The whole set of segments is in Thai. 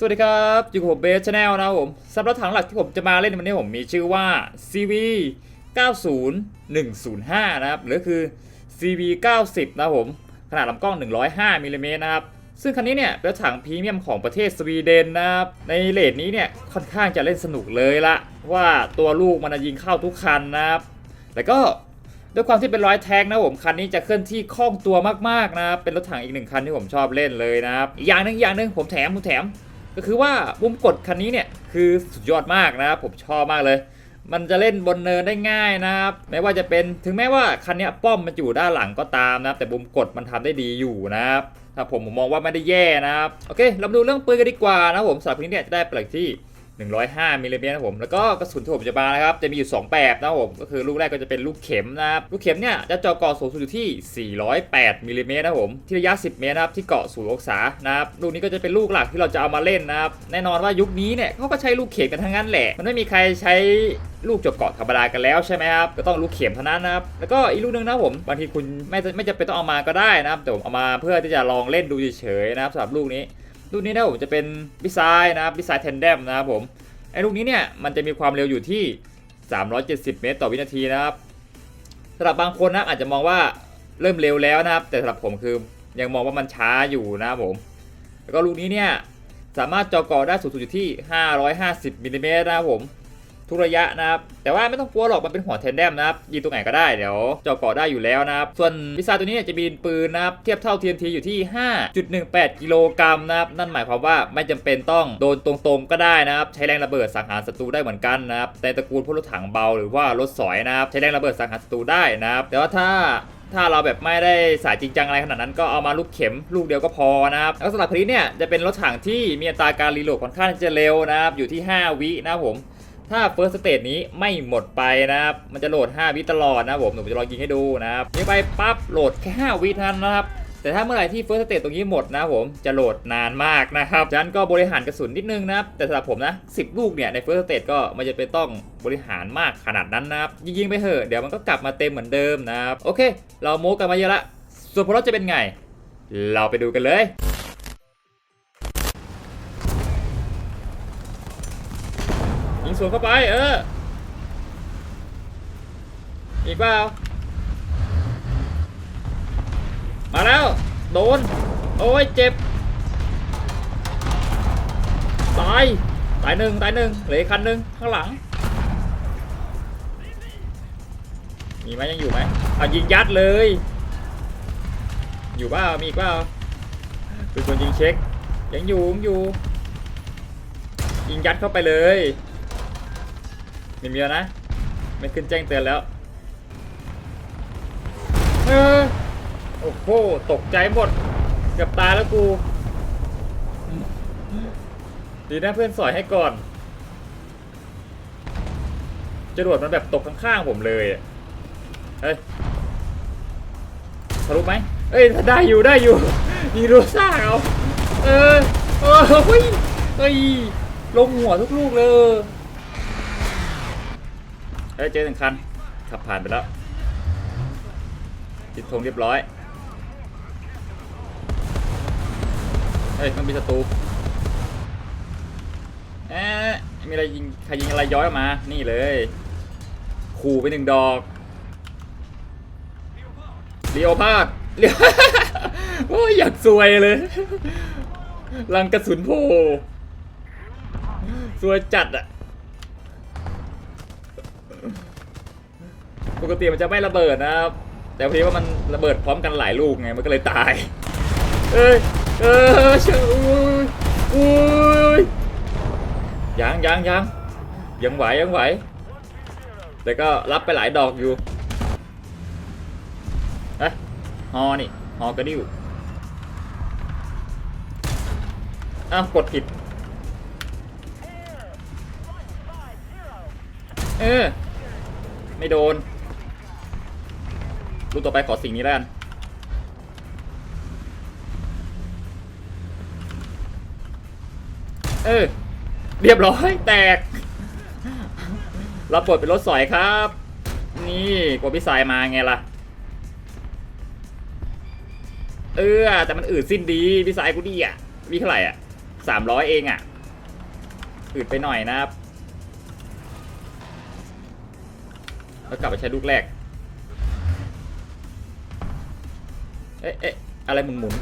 สวัสดีครับอยู่กับผมเบสชาแนลนะครับผมสำหรับถังหลักที่ผมจะมาเล่นวันนี้ผมมีชื่อว่า CV 90105 นะครับ หรือคือ CV 90 นะครับผม ขนาดลำกล้อง 105มิลลิเมตรนะครับ ซึ่งคันนี้เนี่ยเป็นถังพรีเมียมของประเทศสวีเดนนะครับ ในเลทนี้เนี่ยค่อนข้างจะเล่นสนุกเลยละว่าตัวลูกมันจะยิงเข้าทุกคันนะครับแล้วก็ด้วยความที่เป็นร้อยแท็กนะผมคันนี้จะเคลื่อนที่คล่องตัวมากๆนะเป็นรถถังอีกหนึ่งคันที่ผมชอบเล่นเลยนะครับอีกอย่างหนึงอีกอย่างหนึงผมแถมผมแถม ก็คือว่าปุ่มกดคันนี้เนี่ยคือสุดยอดมากนะครับผมชอบมากเลย มันจะเล่นบนเนินได้ง่ายนะครับไม่ว่าจะเป็นถึงแม้ว่าคันเนี้ยป้อมมันอยู่ด้านหลังก็ตามนะครับแต่ปุ่มกดมันทำได้ดีอยู่นะครับถ้าผมผมมองว่าไม่ได้แย่นะครับโอเคเรามาดูเรื่องปืนกันดีกว่านะผมสำหรับคันนี้เนี่ยจะได้เปลือกที่ 105มิลลิเมตรนะผมแล้วก็กระสุนที่ผมจะมานะครับจะมีอยู่ 2 แบบนะผมก็คือลูกแรกก็จะเป็นลูกเข็มนะครับลูกเข็มเนี่ยจะเจาะเกาะสูงสุดอยู่ที่ 408มิลลิเมตรนะผมที่ระยะ 10 เมตรนะครับที่เกาะศูนย์องศานะครับลูกนี้ก็จะเป็นลูกหลักที่เราจะเอามาเล่นนะครับแน่นอนว่ายุคนี้เนี่ยเขาก็ใช้ลูกเข็มกันทั้งนั้นแหละ มันไม่มีใครใช้ลูกจาะเกาะธรรมดากันแล้วใช่ไหมครับ ก็ต้องลูกเข็มเท่านั้นนะครับ แล้วก็อีกลูกนึงนะผม บางทีคุณไม่ไม่จำเป็นต้องเอามาก็ได้นะครับ แต่ผมเอามาเพื่อที่จะลองเล่นดูเฉยๆนะครับสำหรับลูกนี้ ลูกนี้นะผมจะเป็นบิซายนะครับบิซายเทนเดมนะครับผมไอ้ลูกนี้เนี่ยมันจะมีความเร็วอยู่ที่ 370 เมตรต่อวินาทีนะครับสำหรับบางคนนะอาจจะมองว่าเริ่มเร็วแล้วนะครับ แต่สำหรับผมคือยังมองว่ามันช้าอยู่นะครับผม แล้วก็ลูกนี้เนี่ยสามารถเจาะก่อได้สูงสุดอยู่ที่ 550มิลลิเมตรนะครับผม ทุกระยะนะครับ แต่ว่าไม่ต้องกลัวหรอกมันเป็นหัวเทนเดมนะครับยิงตรงไหนก็ได้เดี๋ยวเจาะเกาะได้อยู่แล้วนะครับ ส่วนมิซล์ตัวนี้จะมีปืนนะครับเทียบเท่า TNT อยู่ที่ 5.18 กิโลกรัมนะครับนั่นหมายความว่าไม่จำเป็นต้องโดนตรงๆก็ได้นะครับ ใช้แรงระเบิดสังหารศัตรูได้เหมือนกันนะครับในตระกูลพวกรถถังเบาหรือว่ารถสอยนะครับใช้แรงระเบิดสังหารศัตรูได้นะครับ แต่ว่าถ้าถ้าเราแบบไม่ได้สายจริงจังอะไรขนาดนั้นก็เอามาลูกเข็มลูกเดียวก็พอนะครับแล้วสำหรับคันนี้เนี่ยจะเป็นรถถังที่มีอัตราการรีโหลดค่อนข้างจะเร็วนะครับอยู่ที่ 5 วินะครับผม ถ้า First Stage นี้ไม่หมดไปนะครับ มันจะโหลด 5 วิตลอดนะผมหนูจะลองยิงให้ดูนะครับยิงไปปั๊บโหลดแค่ 5 วิเท่านั้นนะครับ แต่ถ้าเมื่อไหร่ที่ First Stage ตรงนี้หมดนะผมจะโหลดนานมากนะครับฉะนั้นก็บริหารกระสุนนิดนึงนะครับ แต่สำหรับผมนะ 10 ลูกเนี่ยใน First Stage ก็ไม่จะเป็นต้องบริหารมากขนาดนั้นนะครับ ยิงๆไปเถอะเดี๋ยวมันก็กลับมาเต็มเหมือนเดิมนะครับ โอเค เราโม้กันมาเยอะละ ส่วนผลลัพธ์จะเป็นไง เราไปดูกันเลย สวนเข้าไป เออ อีกเปล่า มาแล้ว โดน โอ้ย เจ็บ ตาย ตายหนึ่งตายหนึ่งเหลือคันหนึ่งข้างหลัง มีไหมยังอยู่ไหมเอายิงยัดเลย อยู่เปล่ามีอีกเปล่าเป็นคนยิงเช็ค ยังอยู่ยังอยู่ยิงยัดเข้าไปเลย มีเมียนะ ไม่ขึ้นแจ้งเตือนแล้วเออโอ้โห ตกใจหมดเกือบตายแล้วกู ดีนะเพื่อนสอยให้ก่อน จรวดมันแบบตกข้างๆผมเลยเฮ้ยทะลุไหมเอ้ยได้อยู่ได้อยู่ยิงรูซ่าเอาเออเออเฮ้ยเฮ้ยลงหัวทุกลูกเลย เฮ้ยเจอหนึ่งคัน ขับผ่านไปแล้วติดธงเรียบร้อยเฮ้ยต้องมีศัตรูเอ๊ะมีอะไรยิงใครยิงอะไรย้อยออกมา นี่เลยขู่ไปหนึ่งดอกเลียวพาดเลียวโอ้ยอยากซวยเลย ลังกระสุนโผล่ซวยจัดอะ ปกติมันจะไม่ระเบิดนะครับ แต่พอดีว่ามันระเบิดพร้อมกันหลายลูกไงมันก็เลยตาย เอ้ยเออเชยอุ้ยอุ้ยยังยังยังยังไหวยังไหว แต่ก็รับไปหลายดอกอยู่เอ้ยฮอนี่ฮอกระดิ่วอ้าวกดผิด เออ ไม่โดนูต่อไปขอสิ่งนี้แล้วกันเออเรียบร้อยแตกเราปลดเป็นรถสอยครับ นี่กดพี่สายมาไงล่ะ เออแต่มันอืดสิ้นดีพี่สายกูดีอะมีเท่าไหร่อะสามร้อยเองอะอืดไปหน่อยนะครับแล้วกลับไปใช้ลูกแรก อ๊ะเอ๊ะอะไรหมุนหมุน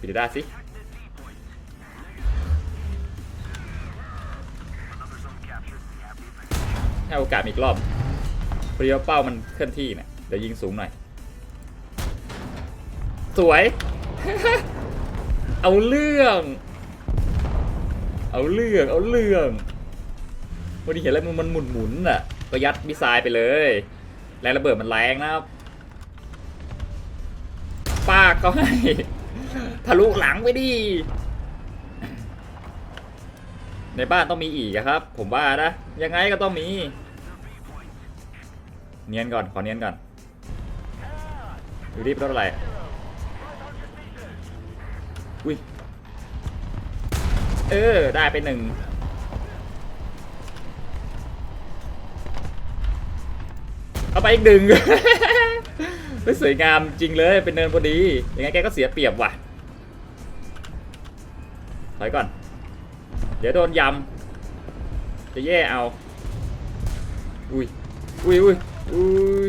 ปิดได้สิให้โอกาสอีกรอบพอดีว่าเป้ามันเคลื่อนที่เนี่ยเดี๋ยวยิงสูงหน่อย สวย เอาเรื่อง เอาเรื่อง เอาเรื่องวันนี้เห็นแล้วมันมันหมุนหมุนอะก็ยัดมิสไซล์ไปเลย แรงระเบิดมันแรงนะครับป้ากเขาให้ทะลุหลังไปดิในบ้านต้องมีอีกครับ ผมว่านะยังไงก็ต้องมี เนียนก่อนขอเนียนก่อนดูรีบรถอะไรอุ้ยเออได้ไปหนึ่ง เอาไปอีกหนึ่งไม่สวยงามจริงเลยเป็นเนินพอดียังไงแกก็เสียเปรียบว่ะถอยก่อน เดี๋ยวโดนยำจะแย่เอา อุ้ยอุ้ยอุ้ยอุ้ย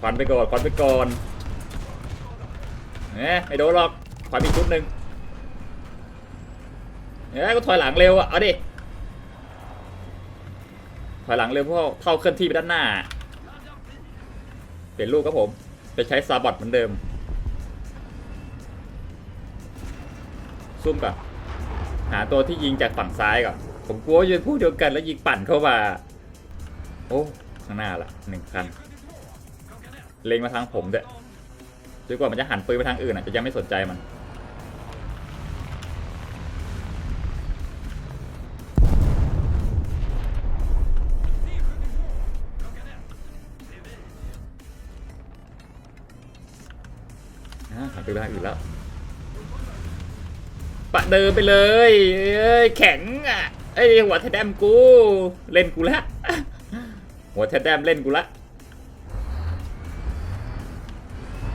ควันไปก่อนควันไปก่อนเอ๊ะไม่โดนหรอกควันมีกชุดหนึ่งเอ๊ะก็ถอยหลังเร็วอะเอาดิถอยหลังเร็วเพราะเท่าเคลื่อนที่ไปด้านหน้า เปลี่ยนลูกครับผมไปใช้ซาบอทเหมือนเดิม ซุ่มก่อนหาตัวที่ยิงจากฝั่งซ้ายก่อน ผมกลัวจะพูดเดียวกันแล้วยิงปั่นเข้ามา โอ้ ข้างหน้าละหนึ่งคัน เล็งมาทางผมด้วยจนกว่ามันจะหันปืนไปทางอื่นอะจะยังไม่สนใจมัน ไปทางอื่นแล้วปะเดินไปเลยเอ้ยแข็งอะไอยหัวแทดแดมกู เล่นกูละหัวแทดแดมเล่นกูละ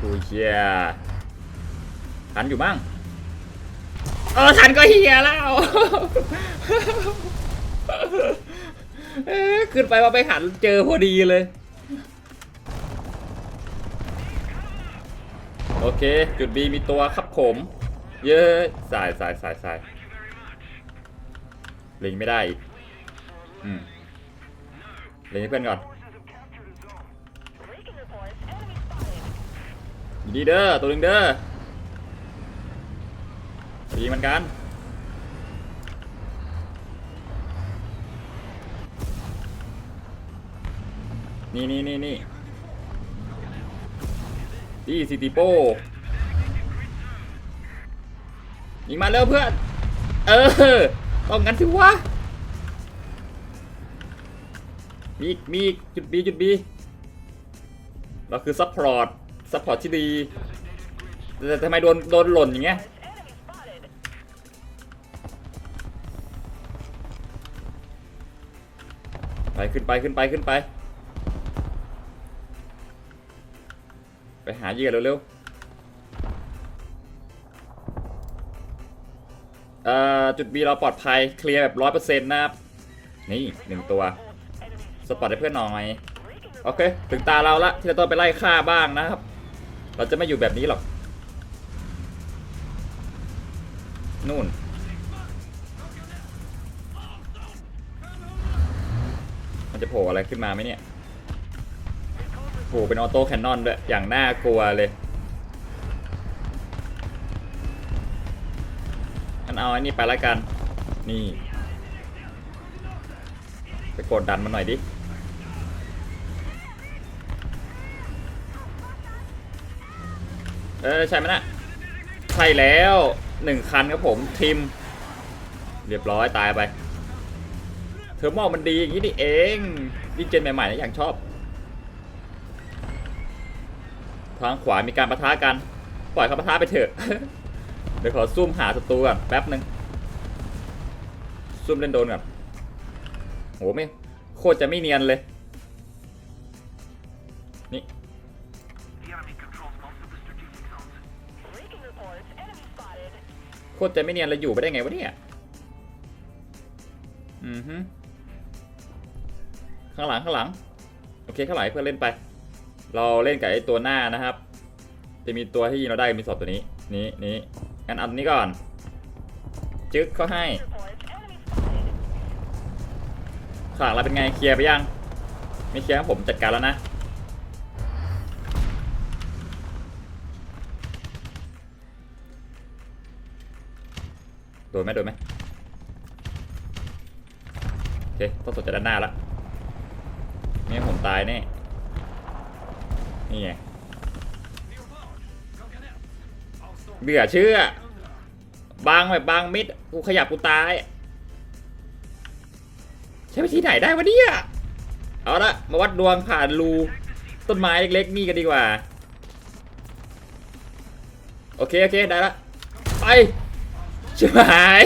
กูเชียทันอยู่มั้งเออทันก็เฮียแล้วเอ้ยขึ้นไปว่าไปหันเจอพอดีเลย โอเค จุด B มีตัวครับผม เยอะสายสายสายสายเล็งไม่ได้อีกอืมเล็งให้เพื่อนก่อนดีเด้อตัวหนึ่งเด้อยิงมันกันนี่นี่นี่นี่ ดีซิติโป้ยิงมาเร็วเพื่อน เออ ต้องงั้นสิวะ มีมีจุดบีจุดบีเราคือซัพพอร์ตซัพพอร์ตที่ดี แต่ทำไมโดนโดนหล่นอย่างเงี้ยไปขึ้นไปขึ้นไปขึ้นไป หาเหยื่อเร็วๆเอ่อจุด B เราปลอดภัยเคลียร์แบบร้อยเปอร์เซ็นต์นะครับ นี่หนึ่งตัวสปอร์ตให้เพื่อนหน่อยโอเค ถึงตาเราละที่เราต้องไปไล่ฆ่าบ้างนะครับ เราจะไม่อยู่แบบนี้หรอก นู่น มันจะโผล่อะไรขึ้นมาไหมเนี่ย โผล่เป็นออโต้แคนนอนด้วยอย่างน่ากลัวเลยงั้นเอาอันนี้ไปล้วกัน นี่ ไปกดดันมันหน่อยดิเออใช่ไหมนะใช่แล้วหนึ่งคันครับผมทีมเรียบร้อยตายไป เทอร์โมมันดีอย่างนี้นี่เองยิ่งเจนใหม่ๆนะอย่างชอบ ทางขวามีการประทะกัน ปล่อยเขาประทะไปเถอะ เดี๋ยวขอซุ่มหาศัตรูก่อนแป๊บหนึ่งซุ่มเล่นโดนก่อนโหไม่โคตรจะไม่เนียนเลย นี่ The enemy controls most of the strategic zones. คตรจะไม่เนียนเราอยู่ไปได้ไงวะเนี่ย อือฮึข้างหลังข้างหลัง โอเคข้างหลังเพื่อนเล่นไป เราเล่นกับไอ้ตัวหน้านะครับ จะมีตัวที่ยิงเราได้มีสอบตัวนี้นี้นี้งั้นเอาตัวนี้ก่อน จึ๊กเขาให้ขังเราเป็นไงเคลียร์ไปยังไม่เคลียร์ผมจัดการแล้วนะโดนไหมโดนไหมโอเคต้องสนใจด้านหน้าละนี่ผมตายแน่ นี่ไงเบื่อเชื่อบางแบบบางมิดกูขยับกูตาย ใช้วิธีไหนได้วะเนี่ยเอาละมาวัดดวงผ่านรูต้นไม้เล็กๆนี่กันดีกว่า โอเค โอเค ได้ละไปชิบหาย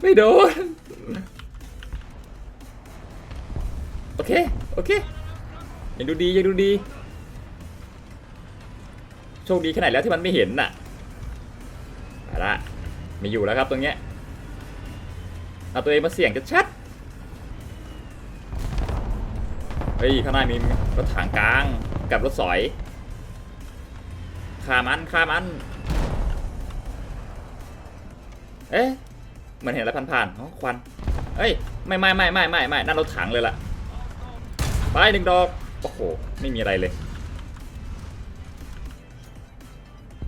ไม่โดน โอเค โอเคยังดูดียังดูดี โชคดีขนาดแล้วที่มันไม่เห็นน่ะเอาละไม่อยู่แล้วครับตรงเนี้ยเอาตัวเองมาเสี่ยงจะชัดเฮ้ยข้างหน้ามีรถถังกลางกับรถสอยฆ่ามันฆ่ามัน เอ๊ะเหมือนเห็นอะไรผ่านๆอ๋อควันเอ้ยไม่ไม่ไม่ไม่ไม่ไม่นั่นรถถังเลยล่ะไปหนึ่งดอกโอ้โหไม่มีอะไรเลย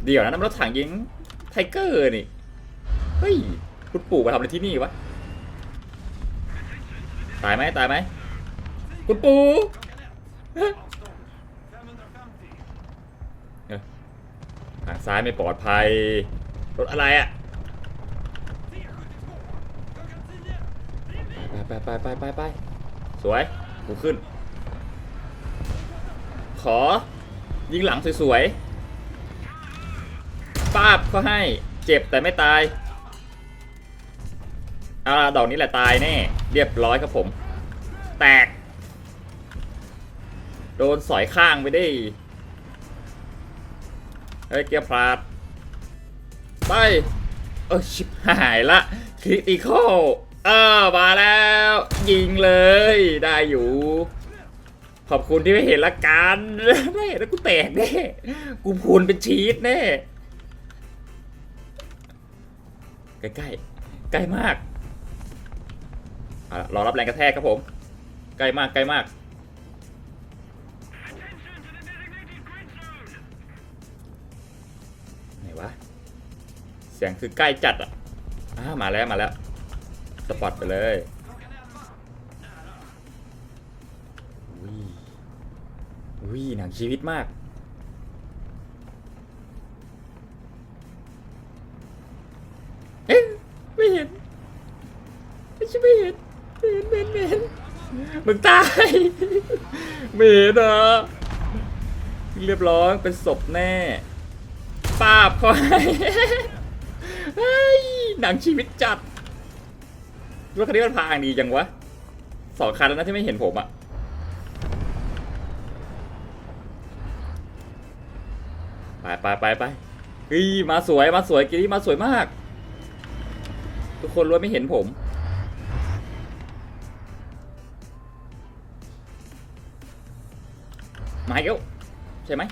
เดี๋ยวนะนั่นมันรถถังยิงไทเกอร์นี่ เฮ้ย คุณปู่มาทำอะไรที่นี่วะ ตายไหมตายไหม คุณปู่ทางซ้ายไม่ปลอดภัย รถอะไรอะไปไปไปไปไปไปสวยกูขึ้น ขอ ยิงหลังสวยๆ ป้าบก็ให้เจ็บแต่ไม่ตายเอาละดอกนี้แหละตายแน่ เรียบร้อยครับผม แตก โดนสอยข้างไปได้เฮ้ยเกียร์พลาด ไป เออชิบหายละคริติคอลเออมาแล้ว ยิงเลย ได้อยู่ ขอบคุณที่ไม่เห็นละกัน ไม่เห็นแล้วกูแตกแน่ กูพูนเป็นชีสแน่ ใกล้ใกล้ใกล้มากเอาล่ะรอรับแรงกระแทกครับผม ใกล้มากใกล้มาก ไหนวะ เสียงคือใกล้จัดอะอ้ามาแล้วมาแล้ว สปอตไปเลยวิวิหนังชีวิตมาก ช่ไม่เห็นเห็นเห็นเห็นมึงตายไม่เห็นเหรอเรียบร้อยเป็นศพแน่ปาบเขาให้เฮ้ยหนังชีวิตจัดรถคันนี้มันพางดีจังวะสองคันแล้วนะที่ไม่เห็นผมอะไปไปไปไปเฮ้ยมาสวยมาสวยกีนี้มาสวยมาก ทุกคนรู้ว่าไม่เห็นผม ใช่ไหม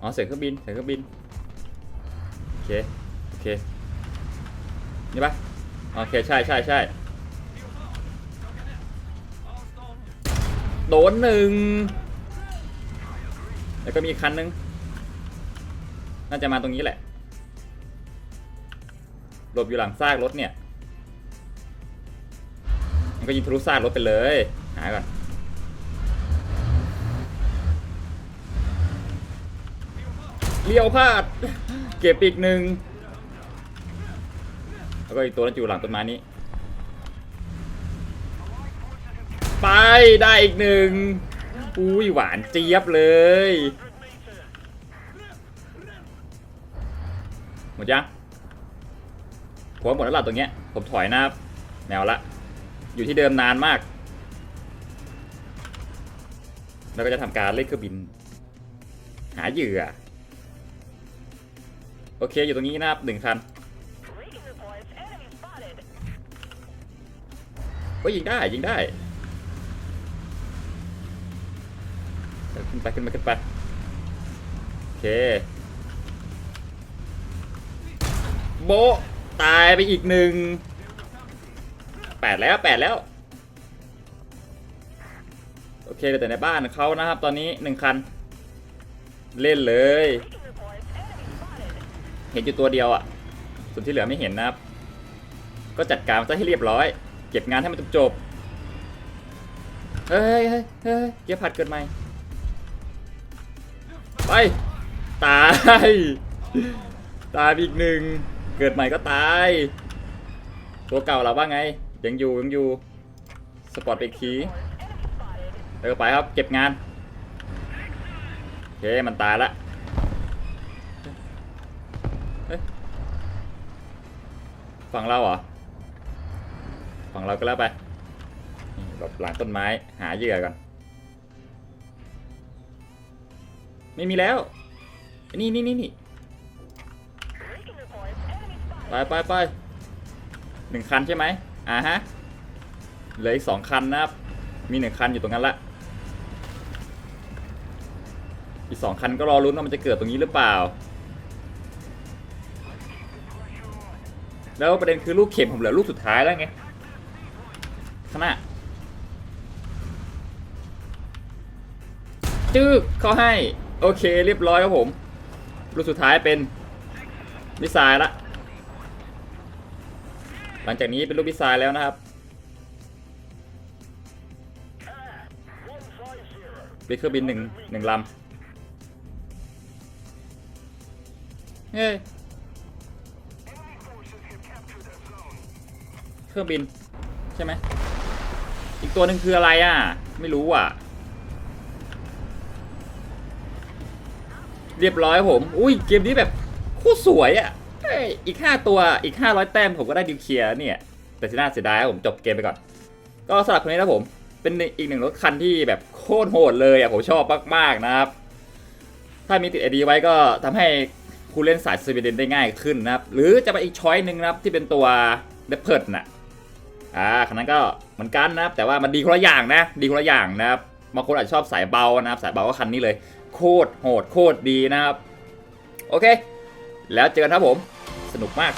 อ๋อเสียงเครื่องบินเสียงเครื่องบินโอเคโอเคนี่ปะโอเคใช่ใช่ใช่โดนหนึ่งแล้วก็มีคันนึงน่าจะมาตรงนี้แหละ หลบอยู่หลังซากรถเนี่ย มันก็ยิงทะลุซากรถไปเลย หาก่อน เลี้ยวพลาด เก็บอีกหนึ่งแล้วก็อีกตัวนั้นอยู่หลังต้นไม้นี้ ไปได้อีกหนึ่งอุ้ยหวานเจี๊ยบเลยหมดยังผมว่าหมดแล้วล่ะตรงเนี้ย ผมถอยนะครับแนวละ อยู่ที่เดิมนานมาก แล้วก็จะทำการเล่นเครื่องบิน หาเหยื่อ โอเคอยู่ตรงนี้นะครับหนึ่งคัน Reading reports, enemy spotted. ก็ยิงได้ยิงได้ขึ้นไปขึ้นไปขึ้นไปโอเคโบตายไปอีกหนึ่งแปดแล้วแปดแล้วโอเคแต่ในบ้านเขานะครับตอนนี้หนึ่งคัน เล่นเลย เห็นอยู่ตัวเดียวอะ่ะ ส่วนที่เหลือไม่เห็นนะครับ ก็จัดการมันซะให้เรียบร้อย เก็บงานให้มันจบๆเฮ้ยเฮ้ยเฮ้ยเกียร์ผัดเกิดใหม่ไป ตาย ตายอีกหนึ่ง เกิดใหม่ก็ตาย ตัวเก่าเราว่าไง ยังอยู่ยังอยู่ สปอร์ตไปอีกทีเออไปครับ เก็บงานโอเคมันตายละ ฝั่งเราเหรอฝั่งเราก็แล้วไปนี่หลบหลังต้นไม้หาเหยื่อก่อนไม่มีแล้ว นี่นี่นี่นี่ไปไปไปหนึ่งคันใช่ไหมอ่าฮะเหลืออีกสองคันนะครับ มีหนึ่งคันอยู่ตรงนั้นละ อีกสองคันก็รอลุ้นว่ามันจะเกิดตรงนี้หรือเปล่า แล้วประเด็นคือลูกเข็มผมเหลือลูกสุดท้ายแล้วไงข้างหน้าจึ๊กเขาให้ โอเคเรียบร้อยครับผม ลูกสุดท้ายเป็นมิสไซล์ละ หลังจากนี้เป็นลูกมิสไซล์แล้วนะครับเป็นเครื่องบินหนึ่งหนึ่งลำเฮ้ รื่องบิน ใช่ไหม อีกตัวหนึ่งคืออะไรอะ ไม่รู้อะ เรียบร้อยผม อุ้ยเกมนี้แบบโคตรสวยอะอีก 5 ตัวอีก 500 แต้มผมก็ได้ดิวเคลียร์เนี่ย แต่ที่น่าเสียดายผมจบเกมไปก่อน ก็สำหรับคนนี้นะผมเป็นอีกหนึ่งรถคันที่แบบโคตรโหดเลยอะผมชอบมาก ๆ นะครับ ถ้ามีติดไอดีไว้ก็ทำให้ผู้เล่นสายสวีเดนได้ง่ายขึ้นนะครับ หรือจะไปอีกช้อยหนึ่งนะครับที่เป็นตัวเดปเพิร์ดน่ะ อ่าคันนั้นก็เหมือนกันนะครับแต่ว่ามันดีคนละอย่างนะ ดีคนละอย่างนะครับบางคนอาจจะชอบสายเบานะครับสายเบาก็คันนี้เลย โคตรโหดโคตรดีนะครับ โอเค แล้วเจอกันครับผม สนุกมาก